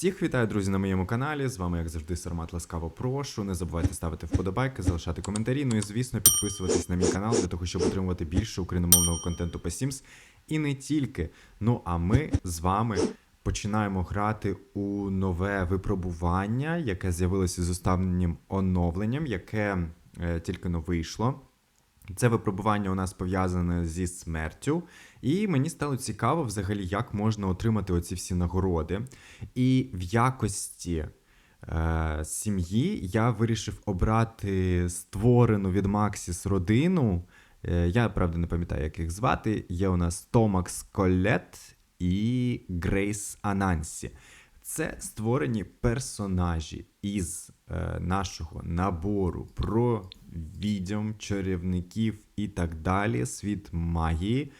Всіх вітаю, друзі, на моєму каналі. З вами, як завжди, Сармат Ласкаво прошу. Не забувайте ставити вподобайки, залишати коментарі. Ну і звісно, підписуватись на мій канал для того, щоб отримувати більше україномовного контенту по Sims. І не тільки. Ну а ми з вами починаємо грати у нове випробування, яке з'явилося з останнім оновленням, яке е, тільки но вийшло. Це випробування у нас пов'язане зі смертю, і мені стало цікаво взагалі, як можна отримати оці всі нагороди. І в якості е, сім'ї я вирішив обрати створену від Максіс родину. Е, я правда не пам'ятаю, як їх звати. Є у нас Томакс Колет і Грейс Анансі. Це створені персонажі із е, нашого набору про відьом, чарівників і так далі, світ магії.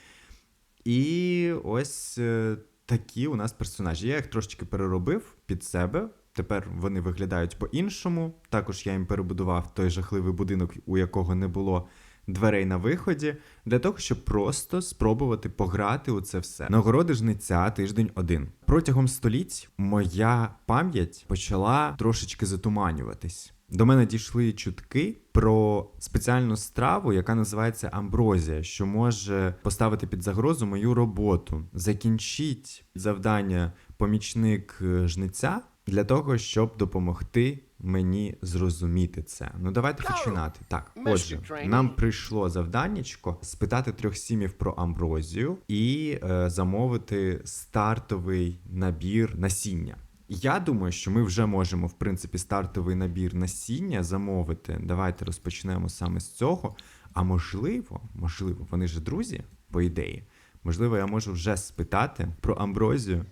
І ось е, такі у нас персонажі. Я їх трошечки переробив під себе. Тепер вони виглядають по-іншому. Також я їм перебудував той жахливий будинок, у якого не було дверей на виході, для того, щоб просто спробувати пограти у це все. Нагороди жниця тиждень один. Протягом століть моя пам'ять почала трошечки затуманюватись. До мене дійшли чутки про спеціальну страву, яка називається амброзія, що може поставити під загрозу мою роботу. Закінчіть завдання помічник е, жниця для того, щоб допомогти мені зрозуміти це. Ну давайте починати. Так, отже, нам прийшло завданнячко спитати трьох сімів про амброзію і е, замовити стартовий набір насіння. Я думаю, що ми вже можемо, в принципі, стартовий набір насіння замовити. Давайте розпочнемо саме з цього. А можливо, можливо, вони ж друзі, по ідеї. Можливо, я можу вже спитати про амброзію.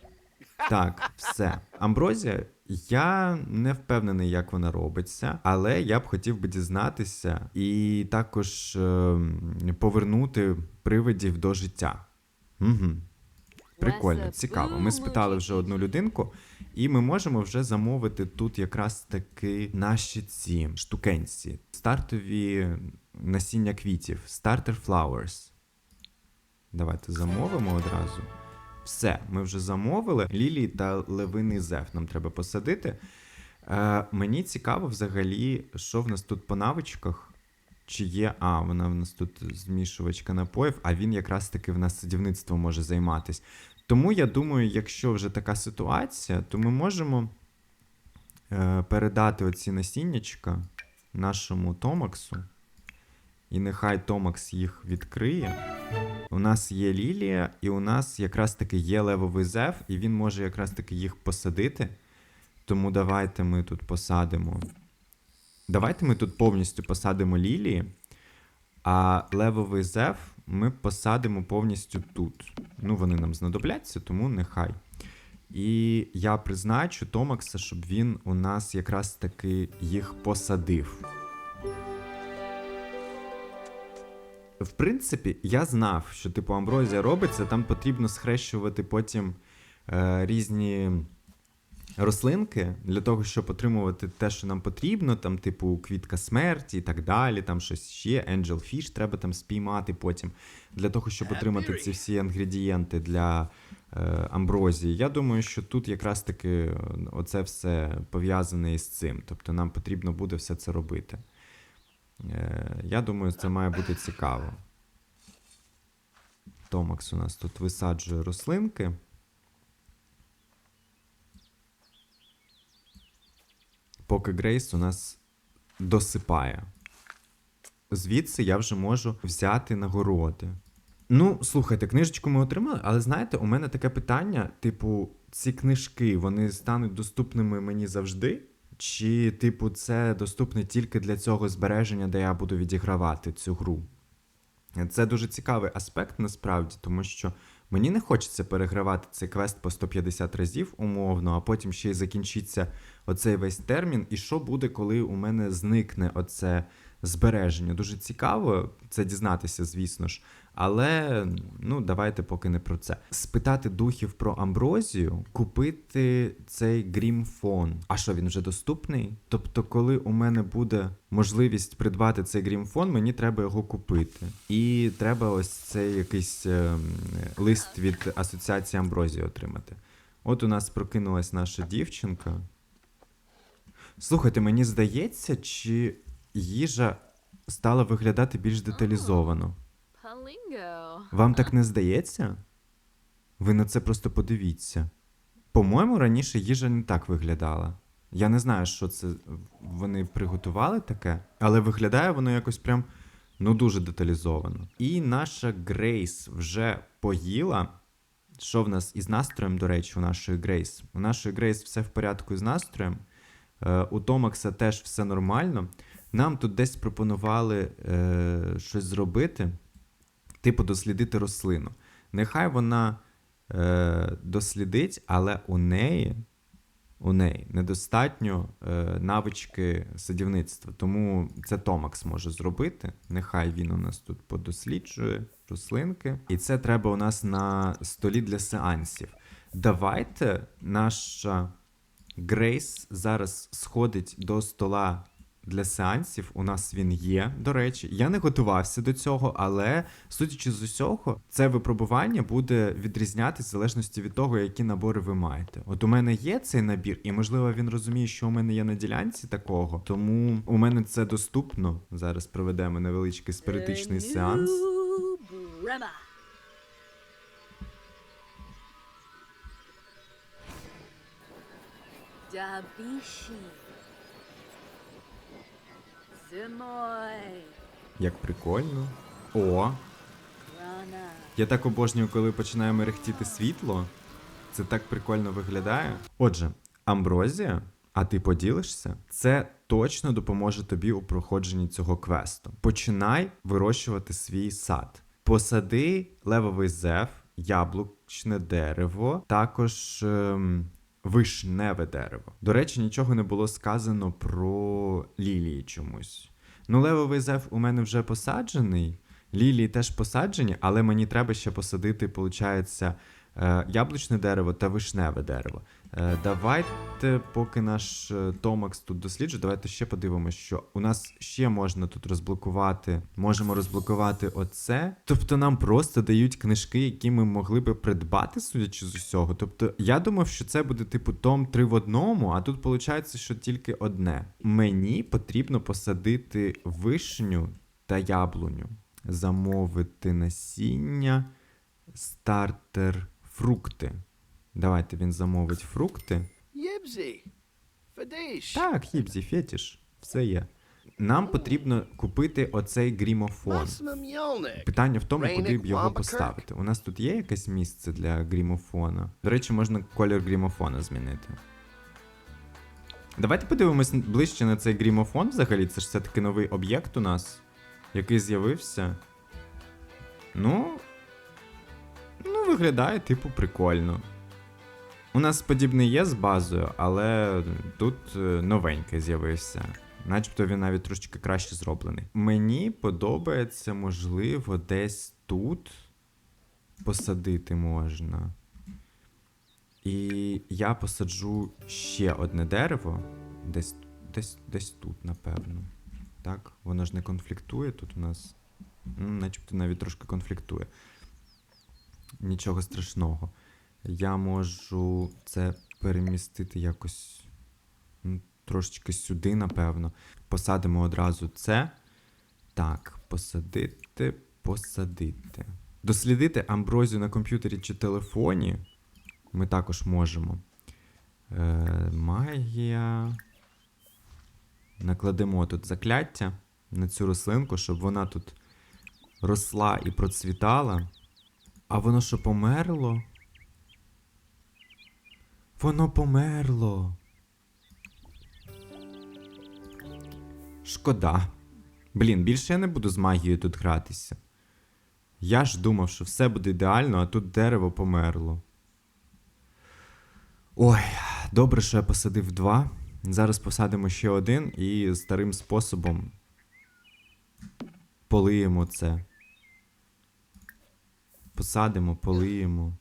Так, все. Амброзія, я не впевнений, як вона робиться, але я б хотів би дізнатися і також е, повернути привидів до життя. Угу. Прикольно, цікаво. Ми спитали вже одну людинку, і ми можемо вже замовити тут якраз таки наші ці штукенці. Стартові насіння квітів, starter flowers. Давайте замовимо одразу. Все, ми вже замовили. Лілії та левиний зеф нам треба посадити. Е, мені цікаво взагалі, що в нас тут по навичках. Чи є. А, вона в нас тут змішувачка напоїв, а він якраз таки в нас садівництвом може займатись. Тому я думаю, якщо вже така ситуація, то ми можемо е, передати оці насіннячка нашому Томаксу. І нехай Томакс їх відкриє. У нас є Лілія, і у нас якраз таки є левовий зев, і він може якраз таки їх посадити. Тому давайте ми тут посадимо. Давайте ми тут повністю посадимо лілії, а левовий зев ми посадимо повністю тут. Ну, вони нам знадобляться, тому нехай. І я призначу Томакса, щоб він у нас якраз таки їх посадив. В принципі, я знав, що типу амброзія робиться, там потрібно схрещувати потім е, різні рослинки для того, щоб отримувати те, що нам потрібно, там, типу, квітка смерті і так далі, там щось ще, Angel Fish треба там спіймати потім, для того, щоб отримати ці всі інгредієнти для е, амброзії. Я думаю, що тут якраз таки е, оце все пов'язане із цим. Тобто нам потрібно буде все це робити. Е, я думаю, це має бути цікаво. Томакс у нас тут висаджує рослинки. Поки Грейс у нас досипає. Звідси я вже можу взяти нагороди. Ну, слухайте, книжечку ми отримали, але знаєте, у мене таке питання: типу, ці книжки вони стануть доступними мені завжди? Чи, типу, це доступне тільки для цього збереження, де я буду відігравати цю гру? Це дуже цікавий аспект насправді, тому що мені не хочеться перегравати цей квест по 150 разів умовно, а потім ще й закінчиться оцей весь термін. І що буде, коли у мене зникне оце збереження? Дуже цікаво це дізнатися, звісно ж. Але ну давайте поки не про це. Спитати духів про амброзію, купити цей грімфон. А що він вже доступний? Тобто, коли у мене буде можливість придбати цей грімфон, мені треба його купити. І треба ось цей якийсь е, лист від асоціації амброзії отримати. От у нас прокинулась наша дівчинка. Слухайте, мені здається, чи їжа стала виглядати більш деталізовано. Вам так не здається? Ви на це просто подивіться. По-моєму, раніше їжа не так виглядала. Я не знаю, що це вони приготували таке, але виглядає воно якось прям ну дуже деталізовано. І наша Грейс вже поїла. Що в нас із настроєм, до речі, у нашої Грейс? У нашої Грейс все в порядку з настроєм. Е, у Томакса теж все нормально. Нам тут десь пропонували е, щось зробити, типу дослідити рослину. Нехай вона е, дослідить, але у неї, у неї недостатньо е, навички садівництва. Тому це Томакс може зробити. Нехай він у нас тут подосліджує рослинки. І це треба у нас на столі для сеансів. Давайте наша Грейс зараз сходить до стола для сеансів. У нас він є, до речі. Я не готувався до цього, але судячи з усього, це випробування буде відрізнятися в залежності від того, які набори ви маєте. От у мене є цей набір, і можливо він розуміє, що у мене є на ділянці такого. Тому у мене це доступно. Зараз проведемо невеличкий спиритичний сеанс. Dabishi. Як прикольно. О. Я так обожнюю, коли починає мерехтіти світло. Це так прикольно виглядає. Отже, амброзія, а ти поділишся, це точно допоможе тобі у проходженні цього квесту. Починай вирощувати свій сад. Посади левовий зев, яблучне дерево, також ем, вишневе дерево. До речі, нічого не було сказано про лілії чомусь. Ну, левовий зев у мене вже посаджений. Лілії теж посаджені, але мені треба ще посадити, виходить, яблучне дерево та вишневе дерево. Е, Давайте, поки наш е, Томакс тут досліджує, давайте ще подивимося, що у нас ще можна тут розблокувати. Можемо розблокувати оце. Тобто нам просто дають книжки, які ми могли би придбати, судячи з усього. Тобто, я думав, що це буде типу том 3 в одному, а тут виходить, що тільки одне. Мені потрібно посадити вишню та яблуню замовити насіння, стартер, фрукти. Давайте він замовить фрукти. Yibsy. Fadish. Так, хіпзі, фетіш, все є. Нам потрібно купити оцей грімофон. Питання в тому, куди б його поставити. У нас тут є якесь місце для грімофона. До речі, можна колір грімофона змінити. Давайте подивимось ближче на цей грімофон взагалі. Це ж все-таки новий об'єкт у нас, який з'явився. Ну. Ну, виглядає, типу, прикольно. У нас подібний є з базою, але тут е, новенький з'явився. Начебто він навіть трошечки краще зроблений. Мені подобається, можливо, десь тут посадити можна. І я посаджу ще одне дерево. Десь, десь, десь тут, напевно. Так, воно ж не конфліктує тут у нас. Ну, начебто навіть трошки конфліктує. Нічого страшного. Я можу це перемістити якось ну, трошечки сюди, напевно. Посадимо одразу це. Так, посадити, посадити. Дослідити амброзію на комп'ютері чи телефоні. Ми також можемо. Е, магія. Накладемо тут закляття на цю рослинку, щоб вона тут росла і процвітала. А воно що померло? Воно померло. Шкода. Блін, більше я не буду з магією тут гратися. Я ж думав, що все буде ідеально, а тут дерево померло. Ой, добре, що я посадив два. Зараз посадимо ще один і старим способом полиємо це. Посадимо, полиємо.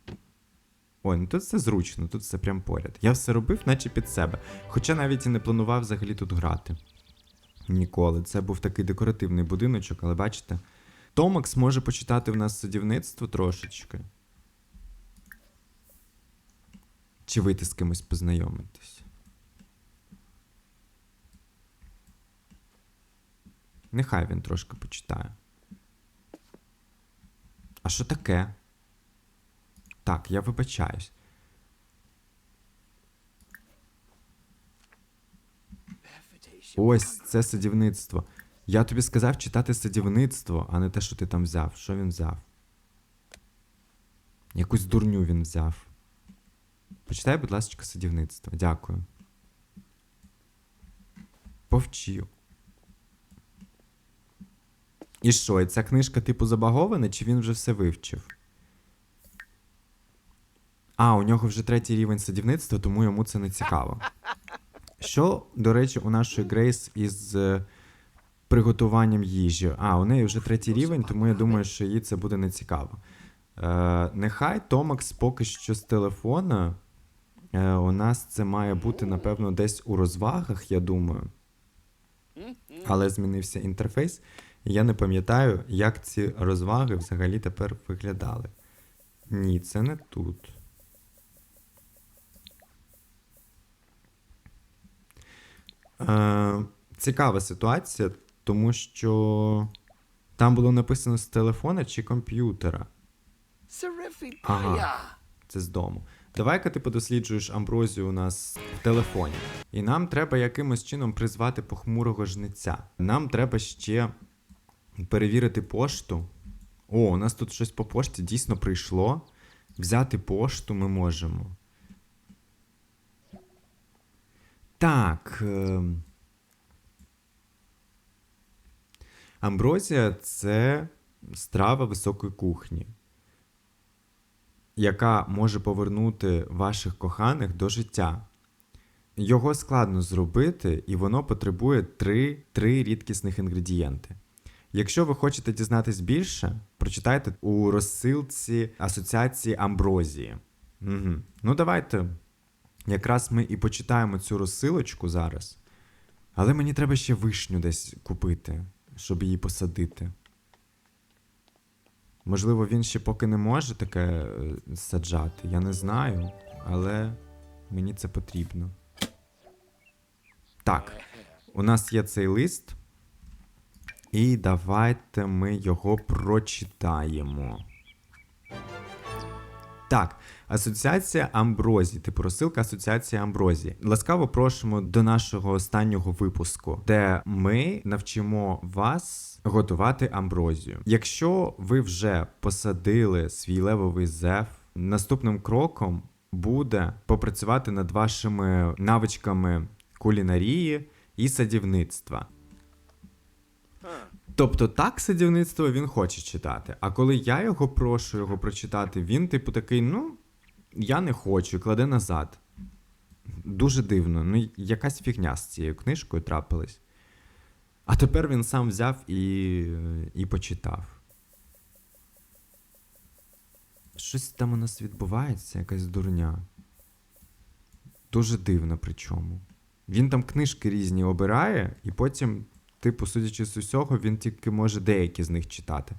Ой, ну тут все зручно, тут все прям поряд. Я все робив, наче під себе. Хоча навіть і не планував взагалі тут грати. Ніколи. Це був такий декоративний будиночок, але бачите. Томакс може почитати в нас садівництво трошечки. Чи вийти з кимось познайомитись? Нехай він трошки почитає. А що таке? Так, я вибачаюсь. Ось це садівництво. Я тобі сказав читати садівництво, а не те, що ти там взяв. Що він взяв? Якусь дурню він взяв. Почитай, будь ласка, садівництво. Дякую. Повчив. І що, і ця книжка типу забагована, чи він вже все вивчив? А, у нього вже третій рівень садівництва, тому йому це не цікаво. Що, до речі, у нашої Грейс із е, приготуванням їжі? А, у неї вже третій рівень, тому я думаю, що їй це буде не цікаво. Е, нехай Томакс поки що з телефона. Е, у нас це має бути, напевно, десь у розвагах, я думаю. Але змінився інтерфейс. І я не пам'ятаю, як ці розваги взагалі тепер виглядали. Ні, це не тут. Е, цікава ситуація, тому що там було написано з телефона чи комп'ютера. Ага. Це з дому. Давай-ка ти подосліджуєш амброзію у нас в телефоні. І нам треба якимось чином призвати похмурого жниця. Нам треба ще перевірити пошту. О, у нас тут щось по пошті дійсно прийшло. Взяти пошту ми можемо. Так. ем. Амброзія це страва високої кухні яка може повернути ваших коханих до життя. Його складно зробити, і воно потребує три, три рідкісних інгредієнти. Якщо ви хочете дізнатись більше, прочитайте у розсилці Асоціації Амброзії. Угу. Ну, давайте. Якраз ми і почитаємо цю розсилочку зараз. Але мені треба ще вишню десь купити, щоб її посадити. Можливо, він ще поки не може таке е, саджати, я не знаю, але мені це потрібно. Так, у нас є цей лист, і давайте ми його прочитаємо. Так, Асоціація Амброзії, типу розсилка Асоціації Амброзії. Ласкаво просимо до нашого останнього випуску, де ми навчимо вас готувати амброзію. Якщо ви вже посадили свій левовий зев, наступним кроком буде попрацювати над вашими навичками кулінарії і садівництва. Тобто так садівництво він хоче читати. А коли я його прошу його прочитати, він, типу, такий, ну, я не хочу, кладе назад. Дуже дивно. Ну, якась фігня з цією книжкою трапилась. А тепер він сам взяв і, і почитав. Щось там у нас відбувається, якась дурня. Дуже дивно причому. Він там книжки різні обирає, і потім, типу, судячи з усього, він тільки може деякі з них читати.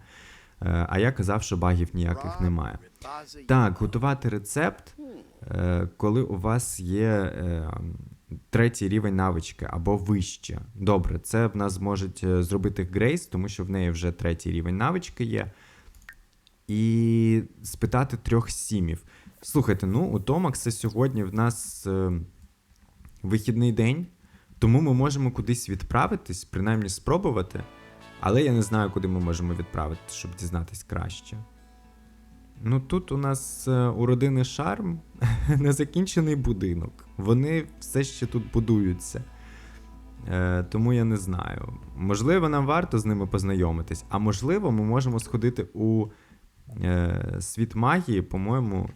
Е, А я казав, що багів ніяких немає. Так, готувати рецепт, е, коли у вас є е, третій рівень навички або вище. Добре, це в нас зможуть е, зробити Грейс, тому що в неї вже третій рівень навички є. І спитати трьох сімів. Слухайте, ну у Томакса сьогодні в нас вихідний день, тому ми можемо кудись відправитись, принаймні спробувати. Але я не знаю, куди ми можемо відправити, щоб дізнатись краще. Ну тут у нас е, у родини Шарм незакінчений будинок. Вони все ще тут будуються. Е, тому я не знаю. Можливо, нам варто з ними познайомитись, а можливо, ми можемо сходити у е, світ магії, по-моєму.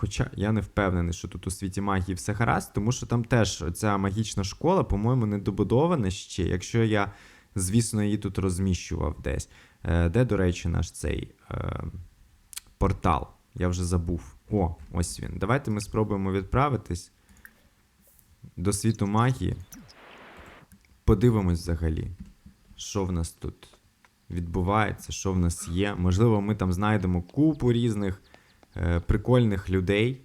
Хоча я не впевнений, що тут у світі магії все гаразд, тому що там теж ця магічна школа, по-моєму, не добудована ще, якщо я, звісно, її тут розміщував десь. Е, де, до речі, наш цей е, портал? Я вже забув. О, ось він. Давайте ми спробуємо відправитись до світу магії. Подивимось взагалі, що в нас тут відбувається, що в нас є. Можливо, ми там знайдемо купу різних прикольних людей,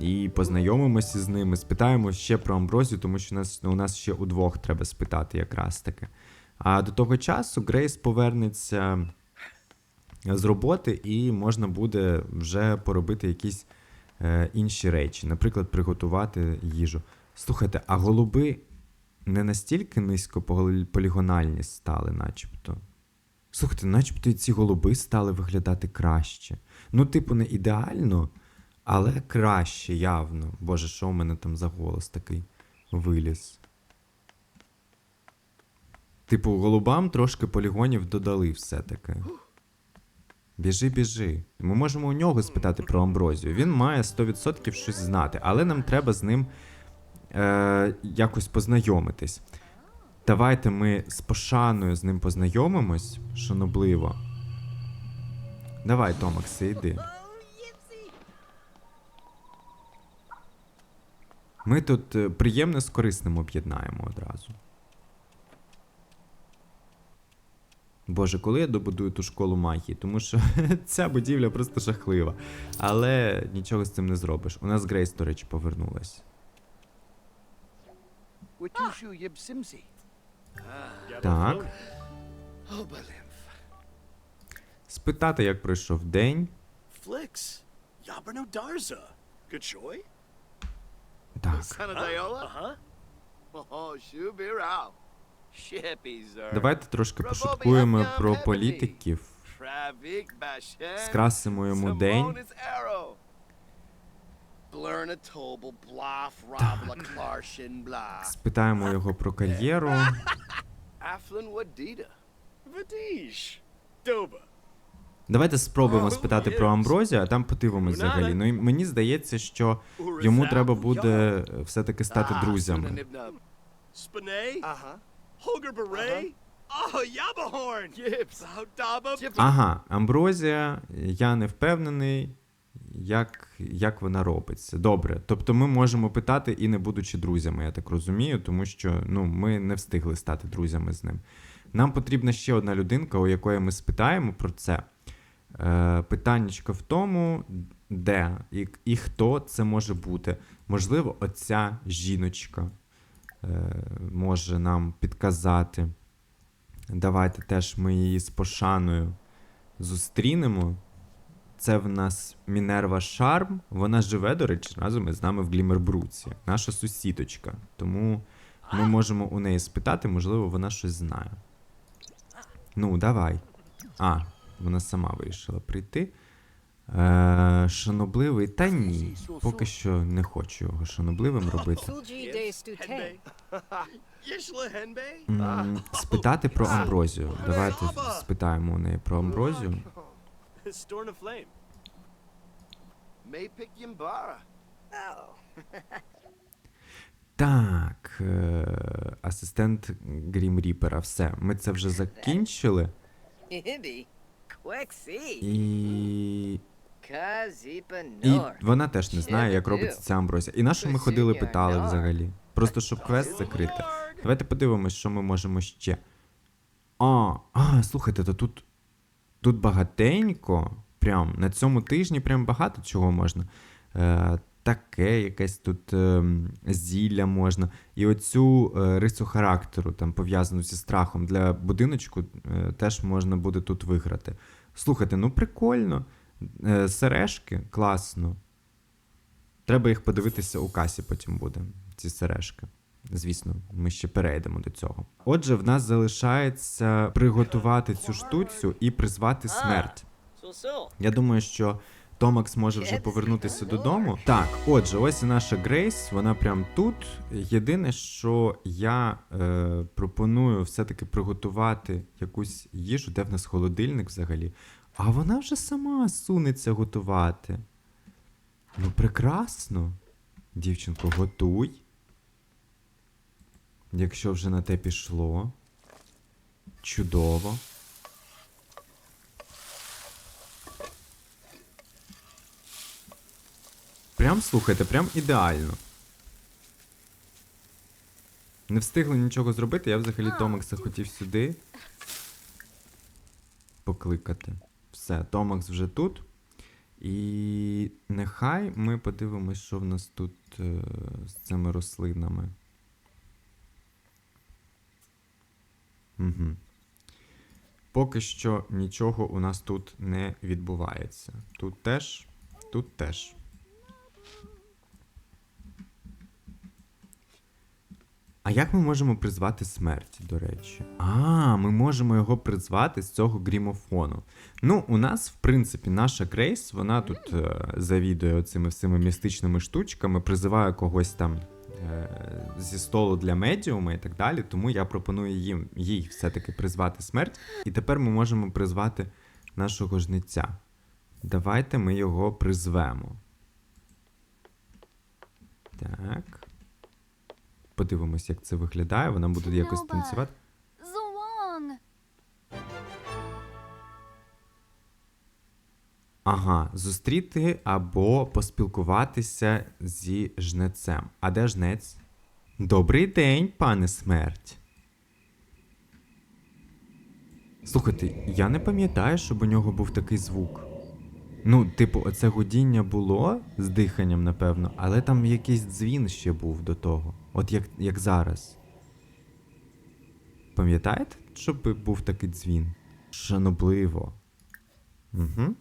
і познайомимося з ними, спитаємо ще про Амброзію, тому що у нас, у нас ще удвох треба спитати якраз таки. А до того часу Грейс повернеться з роботи, і можна буде вже поробити якісь е, інші речі, наприклад, приготувати їжу. Слухайте, а голуби не настільки низько полігональні стали, начебто. Слухайте, начебто ці голуби стали виглядати краще. Ну, типу, не ідеально, але краще явно. Боже, що у мене там за голос такий виліз. Типу, голубам трошки полігонів додали все-таки. Біжи, біжи. Ми можемо у нього спитати про Амброзію. Він має 100% щось знати, але нам треба з ним е, якось познайомитись. Давайте ми з пошаною з ним познайомимось, шанобливо. Давай, Томаксе, йди. Ми тут е, приємне з корисним об'єднаємо одразу. Боже, коли я добудую ту школу магії, тому що ця будівля просто жахлива. Але нічого з цим не зробиш. У нас Грейс, до речі, повернулась. Так. Спитати, як пройшов день. Так. Uh-huh. Oh, Давайте трошки пошуткуємо про політиків. Скрасимо йому день. Спитаємо його про кар'єру. Давайте спробуємо спитати про Амброзію, а там подивимось взагалі. Ну і мені здається, що йому треба буде все-таки стати друзями. Ага, Амброзія, я не впевнений, як, як вона робиться. Добре. Тобто ми можемо питати і не будучи друзями, я так розумію, тому що ну, ми не встигли стати друзями з ним. Нам потрібна ще одна людинка, у якої ми спитаємо про це. Е, питаннячко в тому, де і, і хто це може бути. Можливо, оця жіночка е, може нам підказати. Давайте теж ми її з пошаною зустрінемо. Це в нас Мінерва Шарм. Вона живе, до речі, разом із нами в Глімербруці, наша сусідочка. Тому ми можемо у неї спитати, можливо, вона щось знає. Ну, давай. А, вона сама вирішила прийти. Е, шанобливий, та ні. Поки що не хочу його шанобливим робити. М, Спитати про Амброзію. Давайте спитаємо у неї про Амброзію. Storn of Flame. Maypick Yimbara. Так, е, асистент Грім Ріпера. Все, ми це вже закінчили. І. І вона теж не знає, як робиться ця амброзія. І на що ми ходили, питали взагалі. Просто щоб квест закрити. Давайте подивимось, що ми можемо ще. А, а, слухайте, то тут. Тут багатенько. Прям на цьому тижні прям багато чого можна. Е, таке, якесь тут е, зілля можна. І оцю е, рису характеру, там пов'язану зі страхом для будиночку, е, теж можна буде тут виграти. Слухайте, ну прикольно. Е, сережки, класно. Треба їх подивитися у касі потім буде, ці сережки. Звісно, ми ще перейдемо до цього. Отже, в нас залишається приготувати цю штуцю і призвати смерть. Я думаю, що Томакс може вже повернутися додому. Так, отже, ось і наша Грейс, вона прям тут. Єдине, що я е, пропоную все-таки приготувати якусь їжу, де в нас холодильник взагалі. А вона вже сама сунеться готувати. Ну, прекрасно. Дівчинко, готуй. Якщо вже на те пішло. Чудово. Прям слухайте, прям ідеально. Не встигли нічого зробити, я взагалі Томакса хотів сюди покликати. Все, Томакс вже тут. І нехай ми подивимось, що в нас тут е, з цими рослинами. Угу. Поки що нічого у нас тут не відбувається. Тут теж, тут теж. А як ми можемо призвати смерть, до речі? А, ми можемо його призвати з цього грімофону. Ну, у нас, в принципі, наша Грейс, вона тут е, завідує цими всіми містичними штучками, призиває когось там зі столу для медіума і так далі. Тому я пропоную їм, їй все-таки призвати смерть. І тепер ми можемо призвати нашого жниця. Давайте ми його призвемо. Так. Подивимось, як це виглядає. Вона буде якось танцювати. Ага, зустріти або поспілкуватися зі жнецем. А де жнець? Добрий день, пане смерть. Слухайте, я не пам'ятаю, щоб у нього був такий звук. Ну, типу, оце гудіння було з диханням, напевно, але там якийсь дзвін ще був до того. От як, як зараз. Пам'ятаєте, щоб був такий дзвін? Шанобливо. Угу.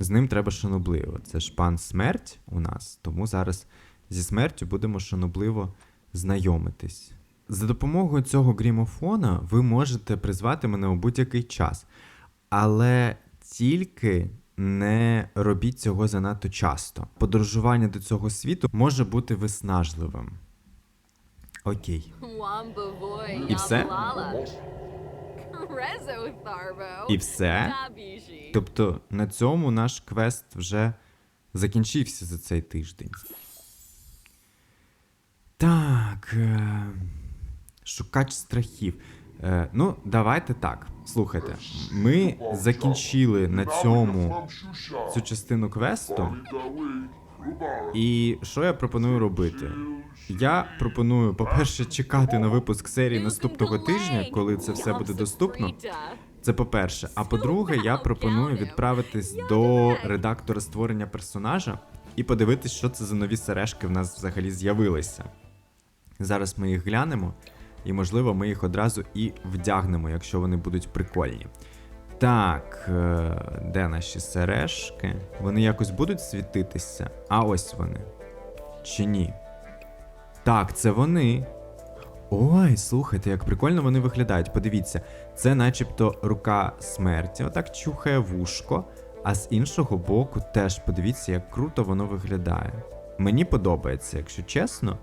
З ним треба шанобливо. Це ж пан смерть у нас, тому зараз зі смертю будемо шанобливо знайомитись. За допомогою цього грімофона ви можете призвати мене у будь-який час. Але тільки не робіть цього занадто часто. Подорожування до цього світу може бути виснажливим. Окей. І все? І все. Тобто на цьому наш квест вже закінчився за цей тиждень. Так. Е... Шукач страхів. Е, ну, давайте так. Слухайте, ми закінчили на цьому цю частину квесту. І що я пропоную робити? Я пропоную, по-перше, чекати на випуск серії наступного тижня, коли це все буде доступно. Це по-перше. А по-друге, я пропоную відправитись до редактора створення персонажа і подивитись, що це за нові сережки в нас взагалі з'явилися. Зараз ми їх глянемо, і, можливо, ми їх одразу і вдягнемо, якщо вони будуть прикольні. Так, е, де наші сережки? Вони якось будуть світитися? А ось вони. Чи ні? Так, це вони. Ой, слухайте, як прикольно вони виглядають. Подивіться, це начебто рука смерті, отак чухає вушко, а з іншого боку теж подивіться, як круто воно виглядає. Мені подобається, якщо чесно.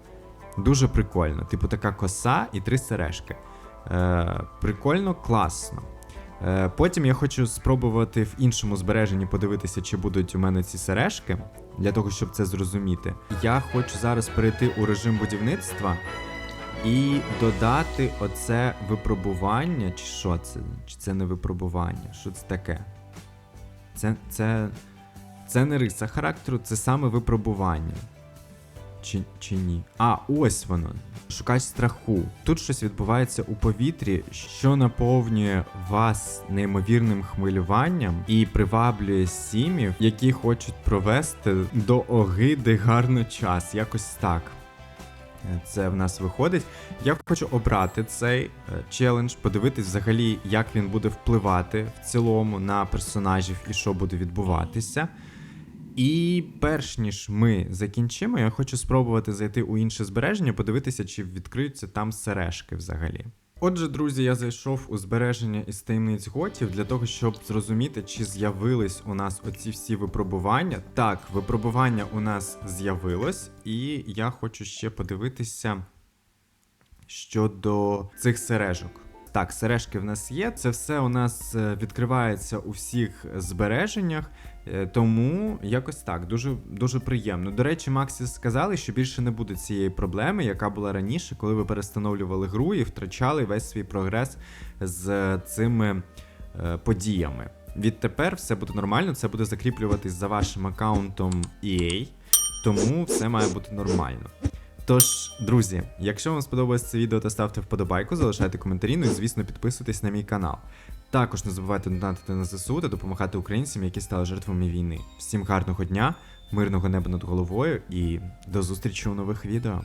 Дуже прикольно. Типу така коса і три сережки. Е, прикольно, класно. Е, потім я хочу спробувати в іншому збереженні подивитися, чи будуть у мене ці сережки, для того, щоб це зрозуміти. Я хочу зараз перейти у режим будівництва і додати оце випробування, чи що це? Чи це не випробування? Що це таке? Це, це, це не риса характеру, це саме випробування. Чи, чи ні? А, ось воно. Шукач страху. Тут щось відбувається у повітрі, що наповнює вас неймовірним хвилюванням і приваблює сімів, які хочуть провести до огиди гарно час. Якось так. Це в нас виходить. Я хочу обрати цей е, челендж, подивитись взагалі, як він буде впливати в цілому на персонажів і що буде відбуватися. І перш ніж ми закінчимо, я хочу спробувати зайти у інше збереження, подивитися, чи відкриються там сережки взагалі. Отже, друзі, я зайшов у збереження із таємниць готів для того, щоб зрозуміти, чи з'явились у нас оці всі випробування. Так, випробування у нас з'явилось, і я хочу ще подивитися щодо цих сережок. Так, сережки в нас є. Це все у нас е, відкривається у всіх збереженнях. Е, Тому якось так, дуже дуже приємно. До речі, Максі сказали, що більше не буде цієї проблеми, яка була раніше, коли ви перестановлювали гру і втрачали весь свій прогрес з цими е, подіями. Відтепер все буде нормально, це буде закріплюватись за вашим аккаунтом EA, тому все має бути нормально. Тож, друзі, якщо вам сподобалось це відео, то ставте вподобайку, залишайте коментарі, ну і звісно підписуйтесь на мій канал. Також не забувайте донатити на ЗСУ та допомагати українцям, які стали жертвами війни. Всім гарного дня, мирного неба над головою і до зустрічі у нових відео.